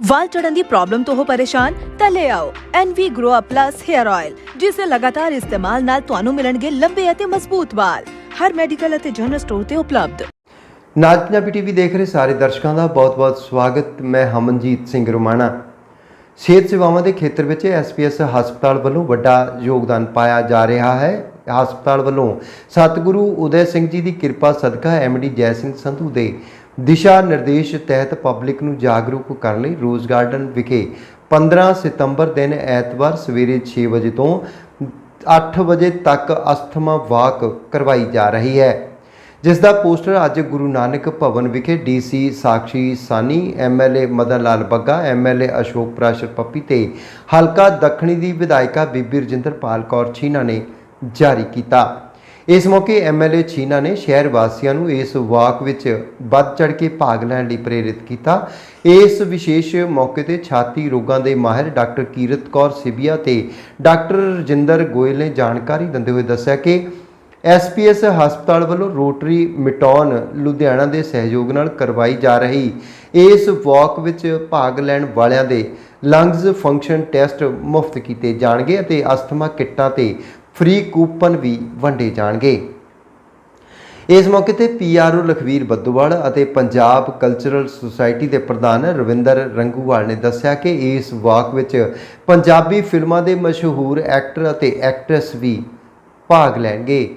ਵਾਲ ਚੜਨ ਦੀ ਪ੍ਰੋਬਲਮ ਤੋਂ ਹੋ ਪਰੇਸ਼ਾਨ, ਤਾਂ ਲੈ ਆਓ NV Grow Up Plus Hair Oil ਜਿਸ ਦੇ ਲਗਾਤਾਰ ਇਸਤੇਮਾਲ ਨਾਲ ਤੁਹਾਨੂੰ ਮਿਲਣਗੇ ਲੰਬੇ ਅਤੇ ਮਜ਼ਬੂਤ ਵਾਲ। ਹਰ ਮੈਡੀਕਲ ਅਤੇ ਜਨਰਲ ਸਟੋਰ ਤੇ ਉਪਲਬਧ। ਨਾਜ ਪੰਜਾਬੀ ਟੀਵੀ ਦੇਖ ਰਹੇ ਸਾਰੇ ਦਰਸ਼ਕਾਂ ਦਾ ਬਹੁਤ-ਬਹੁਤ ਸਵਾਗਤ। ਮੈਂ ਹਮਨਜੀਤ ਸਿੰਘ ਰੋਮਾਣਾ। ਸਿਹਤ ਸੇਵਾਵਾਂ ਦੇ ਖੇਤਰ ਵਿੱਚ ਐਸਪੀਐਸ ਹਸਪਤਾਲ ਵੱਲੋਂ ਵੱਡਾ ਯੋਗਦਾਨ ਪਾਇਆ ਜਾ ਰਿਹਾ ਹੈ। ਹਸਪਤਾਲ ਵੱਲੋਂ ਸਤਿਗੁਰੂ ਉਦੈ ਸਿੰਘ ਜੀ ਦੀ ਕਿਰਪਾ ਸਦਕਾ ਐਮਡੀ ਜੈ ਸਿੰਘ ਸੰਧੂ ਦੇ ਦਿਸ਼ਾ ਨਿਰਦੇਸ਼ ਤਹਿਤ ਪਬਲਿਕ ਨੂੰ ਜਾਗਰੂਕ ਕਰਨ ਲਈ ਰੋਜ਼ ਗਾਰਡਨ ਵਿਖੇ 15 ਸਤੰਬਰ ਦਿਨ ਐਤਵਾਰ ਸਵੇਰੇ 6 ਵਜੇ ਤੋਂ 8 ਵਜੇ ਤੱਕ ਅਸਥਮਾ ਵਾਕ ਕਰਵਾਈ ਜਾ ਰਹੀ ਹੈ। ਜਿਸ ਦਾ ਪੋਸਟਰ ਅੱਜ ਗੁਰੂ ਨਾਨਕ ਭਵਨ ਵਿਖੇ DC Sakshi Sawhney, MLA Madan Lal Bagga, MLA Ashok Prashar Pappi ਤੇ ਹਲਕਾ ਦੱਖਣੀ ਦੀ ਵਿਧਾਇਕਾ ਬੀਬੀ ਰਜਿੰਦਰਪਾਲ ਕੌਰ ਛੀਨਾ ਨੇ ਜਾਰੀ ਕੀਤਾ। ਇਸ ਮੌਕੇ ਐਮਐਲਏ ਛੀਨਾ ਨੇ ਸ਼ਹਿਰ ਵਾਸੀਆਂ ਨੂੰ ਇਸ ਵਾਕ ਵਿੱਚ ਵੱਧ ਚੜ ਕੇ ਭਾਗ ਲੈਣ ਲਈ ਪ੍ਰੇਰਿਤ ਕੀਤਾ। ਇਸ ਵਿਸ਼ੇਸ਼ ਮੌਕੇ ਤੇ ਛਾਤੀ ਰੋਗਾਂ ਦੇ ਮਾਹਿਰ ਡਾਕਟਰ ਕੀਰਤ ਕੌਰ ਸਿਬੀਆ ਤੇ ਡਾਕਟਰ ਰਜਿੰਦਰ ਗੋਇਲ ਨੇ ਜਾਣਕਾਰੀ ਦਿੰਦੇ ਹੋਏ ਦੱਸਿਆ ਕਿ ਐਸਪੀਐਸ ਹਸਪਤਾਲ ਵੱਲੋਂ ਰੋਟਰੀ ਮਿਟੌਨ ਲੁਧਿਆਣਾ ਦੇ ਸਹਿਯੋਗ ਨਾਲ ਕਰਵਾਈ ਜਾ ਰਹੀ ਇਸ ਵਾਕ ਵਿੱਚ ਭਾਗ ਲੈਣ ਵਾਲਿਆਂ ਦੇ ਲੰਗਸ ਫੰਕਸ਼ਨ ਟੈਸਟ ਮੁਫਤ ਕੀਤੇ ਜਾਣਗੇ ਅਤੇ ਅਸਥਮਾ ਕਿੱਟਾਂ ਤੇ ਫ੍ਰੀ ਕੂਪਨ ਵੀ ਵੰਡੇ ਜਾਣਗੇ। ਇਸ ਮੌਕੇ ਤੇ ਪੀਆਰਓ ਲਖਵੀਰ ਬੱਦੋਵਾਲ ਅਤੇ ਪੰਜਾਬ ਕਲਚਰਲ ਸੁਸਾਇਟੀ ਦੇ ਪ੍ਰਧਾਨ ਰਵਿੰਦਰ ਰੰਗੂਵਾਲ ਨੇ ਦੱਸਿਆ ਕਿ ਇਸ ਵਾਕ ਵਿੱਚ ਪੰਜਾਬੀ ਫਿਲਮਾਂ ਦੇ ਮਸ਼ਹੂਰ ਐਕਟਰ ਅਤੇ ਐਕਟਰੈਸ ਵੀ ਭਾਗ ਲੈਣਗੇ।